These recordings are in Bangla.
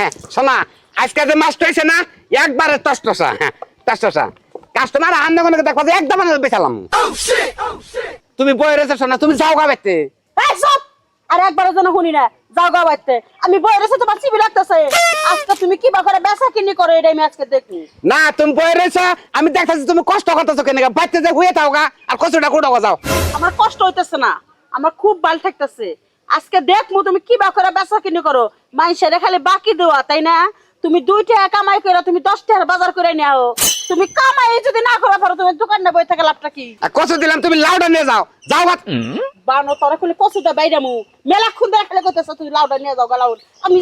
হ্যাঁ শোনা আজকে যে হয়েছে না একবারে টসটসা হ্যাঁ টসটসা কাস্টমার আন্দ কোনো দেখো একদম বেচালাম। তুমি বই রয়েছে শোনা তুমি যাও আর একবারের জন্য শুনি না যাও বাইতে। আমি বই রেছে তোমার চিবি লাগতেছে। আজকে তুমি কি করে বেচা কিনি করো এটা আমি আজকে দেখি। না তুমি বই রয়েছে আমি দেখতেছি তুমি কষ্ট করতেছো কেন বাচ্চা যে হয়ে গা আর কষ্টটা কোটা যাও। আমার কষ্ট হইতেছে না আমার খুব ভালো থাকতেছে আজকে দেখমু তুমি কি বা করে বেচা কিনি করো? মাইসেরে খালি বাকি দেওয়া তাই না? তুমি দুই টাকা কামাই করে তুমি দশ টাকার বাজার করে নাও তুমি কামাই যদি না করে পারো তুমি দোকানে বই থেকে লাভটা কি? কষ্ট দিলাম তুমি লাউডা নিয়ে যাও। যাও গা বানো তোরা খুলে কচুটা বাইরে মু। মেলা খুন দেখা খেলে করতেছে তুমি লাউডা নিয়ে যাও গা লাউড আমি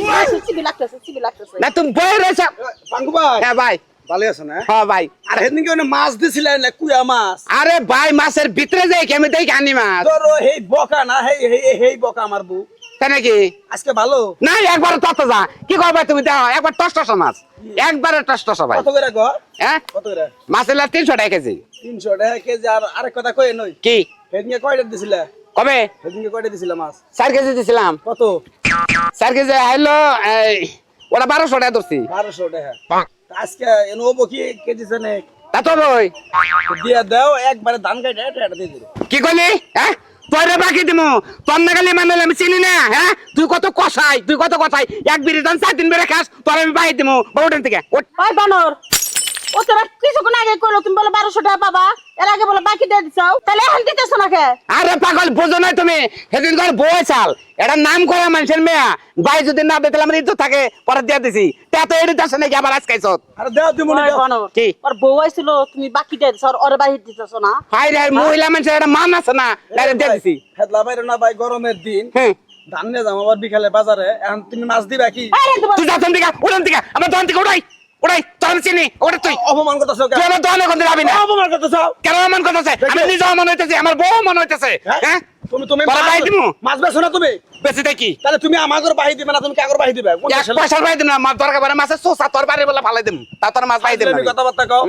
চিবি লাগতেছে চিবি লাগতেছে। না তুমি বই রয়েছে পাঙ্গু ভাই। হ্যাঁ ভাই। ভালো আছো না? হ্যাঁ ভাই। আর সেদিন কি মাছ দিছিলেন না কুয়া মাছ। আরে ভাই মাছের ভিতরে যাই আমি দেখি আনি মাছ? ধরো হেই বকা না হেই হেই হেই বকা আমার বউ। তাই নাকি? আজকে ভালো? না একবার তত যা। কি করবে তুমি দেখো একবার টসটসা মাছ। একবারে টসটসা ভাই। কত করে গো? হ্যাঁ? কত করে? মাছের লাভ তিনশো টাকা কেজি। টাকা কেজি আর আরেক কথা কই নই কি? কয়টা দিছিলে? কবে? কয়টা দিছিলে মাছ? কেজি দিছিলাম। কত? চার কেজি ওটা বারোশো টাকা ধরছি। বারোশো টাকা। আজকে এনে কি কেজি সেনে তা তো বই দিয়ে দাও একবারে ধান কাটে এটা এটা দিয়ে দিল। কি করলি হ্যাঁ? পরে বাকি দিমু। তোর না গেলে মানে আমি চিনি না হ্যাঁ? তুই কত কষাই তুই কত কষাই। এক বিড়ি দান চার দিন বেড়ে খাস তোর আমি বাকি দিমু বহুদিন থেকে। ওই বানর। ও তোরা কিছুক্ষণ আগে কইলো তুমি বলে বারোশো টাকা পাবা এর আগে বলে বাকি দিয়ে দিছাও। তাহলে এখন দিতেছো না আরে পাগল বোঝো নাই তুমি। সেদিন করে বই চাল এটা নাম করা মানুষের মেয়া। ভাই যদি না দিতে আমার ইজ্জত থাকে পরে দিয়ে দিছি। তা তো এড়িতে আসে নাকি আবার আজকে চত আরে দাও তুমি কি? ওর বউ আইছিল তুমি বাকি দিয়ে দিছো আর ওরে বাকি দিতেছো না। হাই রে মহিলা মানুষের এটা মান আছে না ডাইরেক্ট দিয়ে দিছি। ফেদলা বাইরে না ভাই গরমের দিন। হ্যাঁ। ধান নিয়ে যাব আবার বিকালে বাজারে। এখন তুমি মাছ দিবা কি? তুই যা তোন দিকে উড়ান দিকে আমার দোকান থেকে উড়াই তোর আমি চিনি ওটা তুই। অপমান করতেছ তুই আমার দোকানে কোন যাবি না। অপমান করতেছো? কেন মন করতেছে? আমি নিজেও মন হইতেছে আমার বউ মন হইতেছে। হ্যাঁ? তুমি তুমি পরে দিমু? মাছ বেছো না তুমি? বেশি দেখি তাহলে তুমি আমাগর বাহি দিবে না তুমি কাগর বাহি দিবে? এক পয়সার বাই দিম না মাছ দরকার পড়ে মাছের সোসা তোর বাড়ি বলে ফালাই দিম। তা তোর মাছ বাই দিম তুমি কথাবার্তা কও।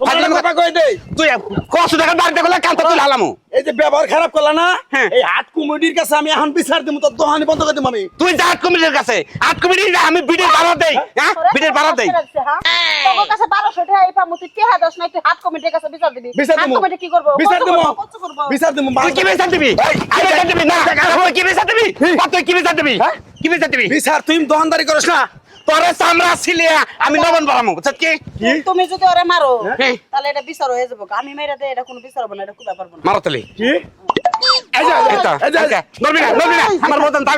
তোমার কথা কই দেই? তুই কষ্ট টাকা বাড়িতে গেলে কান্ত তুই হালামু। এই যে ব্যবহার খারাপ করলা না হ্যাঁ। এই হাট কুমুডির কাছে আমি এখন বিচার দিমু তোর দোহানি বন্ধ করে দিমু আমি। তুই যা আট কমিটির কাছে। আট কমিটি আমি বিডের ভাড়া দেই হ্যাঁ? বিডের ভাড়া দেই। তোর কাছে বারোশো টাকা এই পামু তুই নাই কমিটির কাছে বিচার দিবি। বিচার কমিটি কি করব? বিচার দিমু? বিচার দিমু তুই কি বিচার দিবি? না তুই দোহানদারি করিস না। তোরে চামড়া ছিলিয়া আমি নবন বাড়ামু বুঝছ কি? তুমি যদি ওরে মারো হ্যাঁ। তাহলে এটা বিচার হয়ে যাব। আমি মেরে দেয় এটা কোনো বিচার হবে না এটা খুব ব্যাপার না। মারো তলি। কি এই যে এই তো এই যে, এই যে, নড়বি না নড়বি না আমার মতন তাই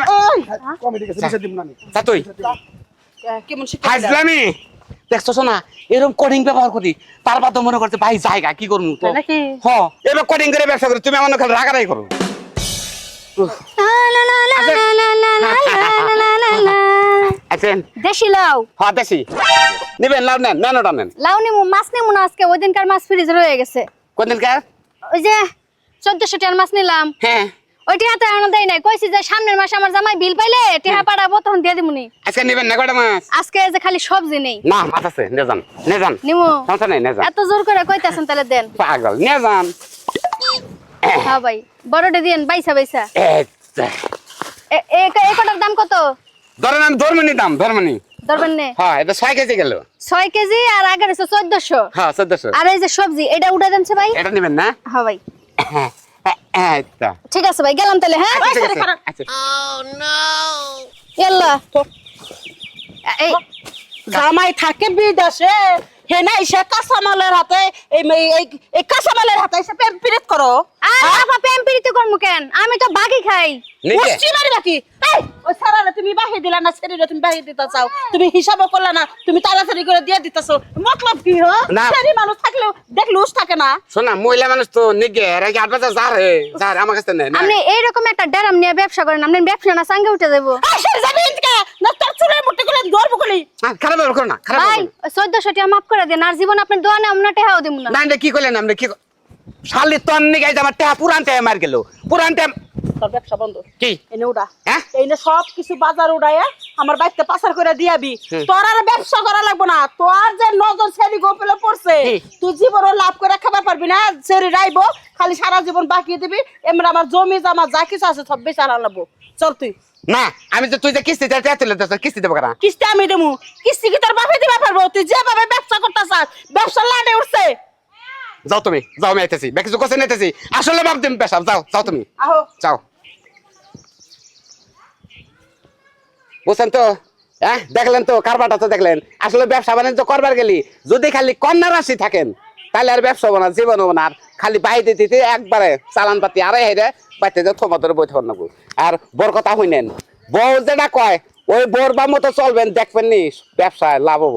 কমিটির কাছে বিচার দিমু না আমি। যা তুই। কেমন শিক্ষা হাজলামি দেখছ শোনা এরকম কোডিং ব্যবহার করি তার বাদ মনে করছে ভাই জায়গা কি করব? তো হ এবার কোডিং করে ব্যবসা করি তুমি আমার খালি রাগারাই করো। আছেন? দেশি লাউ। হ্যাঁ দেশি। নিবেন লাভ নেন নেন ওটা নেন লাউ নিমু মাছ নিমু না আজকে ওই দিনকার মাছ ফ্রিজ রয়ে গেছে। কোনদিন কার ওই যে চোদ্দশো টাকার মাছ নিলাম। হ্যাঁ। দেয় নাই। কইছি যে সামনের মাসে আমার জামাই বিল পাইলে টিহা পাঠাবো তখন দিয়ে দিমুনি। আজকে নিবেন না কটা মাছ? আজকে যে খালি সবজি নেই। না মাছ আছে নে যান নে যান। নিমু সমস্যা নেই নে যান। এত জোর করে কইতাছেন তাহলে দেন। পাগল নে যান। হ্যাঁ ভাই। বড়টা দিয়েন বাইসা বাইসা। এই যা। এ- এ- এ কটার দাম কত? ধরেন আমি ধর্মনি দাম ধর্মনি ধরবেন নে। হ্যাঁ এটা ছয় কেজি গেল। ছয় কেজি আর আগের হচ্ছে চোদ্দশো। হ্যাঁ চোদ্দশো। আর এই যে সবজি এটা উঠে দেনছে ভাই। এটা নিবেন না? হ্যাঁ ভাই। হ্যাঁ ঠিক আছে ভাই গেলাম তাহলে হ্যাঁ? ঠিক আছে আচ্ছা ইয়াল্লা। এই। জামাই থাকে বিদেশে হে না এসে কাঁচামালের হাতে এই এই- এই কাঁচামালের হাতে এসে প্রেম পিরিত করো। আপা প্রীতি করমু কেন? আমি তো বাকি খাই। মারি বাকি এই ওই সারারে তুমি বাহি দিলা না শরীরে তুমি বাহি দিতে চাও। তুমি হিসাবও করলা না তুমি তাড়াতাড়ি করে দিয়ে দিতেছো। মতলব কি হো? শরীর মানুষ থাকলেও দেখলে উস থাকে না। শোনা মহিলা মানুষ তো নিগে আমার কাছে নেই আপনি এইরকম একটা ড্যারাম নিয়ে ব্যবসা করেন আপনি ব্যবসা না সঙ্গে উঠে দেবো এই শরীর যাবি না তোর চুলের মুঠি করে খারাপ ব্যবহার করো না খারাপ ভাই। চোদ্দশো টাকা মাফ করে দেন আর জীবন আপনার দোয়ানে আমরা টেহাও দিব না। না কি করলেন আপনি কি শালি তন নিগে আমার টেহা পুরান টেহা মার গেল পুরান টেহা তোর ব্যবসা বন্ধ। কি? এনে উড়া হ্যাঁ? এনে সব কিছু বাজার উড়াইয়া আমার পাচার করে দিয়াবি তোর আর ব্যবসা করা লাগবে না। তোর যে নজর সেরি গোপলে পড়ছে। তুই জীবনও লাভ করে খাবার পারবি না সেরি রাইবো খালি সারা জীবন বাকি দিবি। এমনি আমার জমি জামা যা কিছু আছে সব বেচার আনব চল তুই। না আমি তো তুই যে কিস্তি চাই তুলে দিস কিস্তি দেবো কেনা? কিস্তি আমি দেবো। কিস্তি কি তোর বাপে দিবা পারব তুই যেভাবে ব্যবসা করতেছ ব্যবসা লাটে উঠছে। যাও তুমি যাও আমি আইতেছি। কিছু কোসে নিতেছি আসলে বাপ দিম পেশাব যাও যাও তুমি। আহো। যাও। বুঝছেন তো? হ্যাঁ দেখলেন তো কারবারটা তো দেখলেন। আসলে ব্যবসা বাণিজ্য করবার গেলি যদি খালি কন্যা রাশি থাকেন তাহলে আর ব্যবসা হব না জীবন হব না। আর খালি বাইরে দিতে একবারে চালান পাতি আরে হেরে বাইতে যে থমাতরে থর নাকু আর বর কথা হইনেন বউ যেটা কয়, ওই বর বা মতো চলবেন, দেখবেন নি, ব্যবসায় লাভ হব।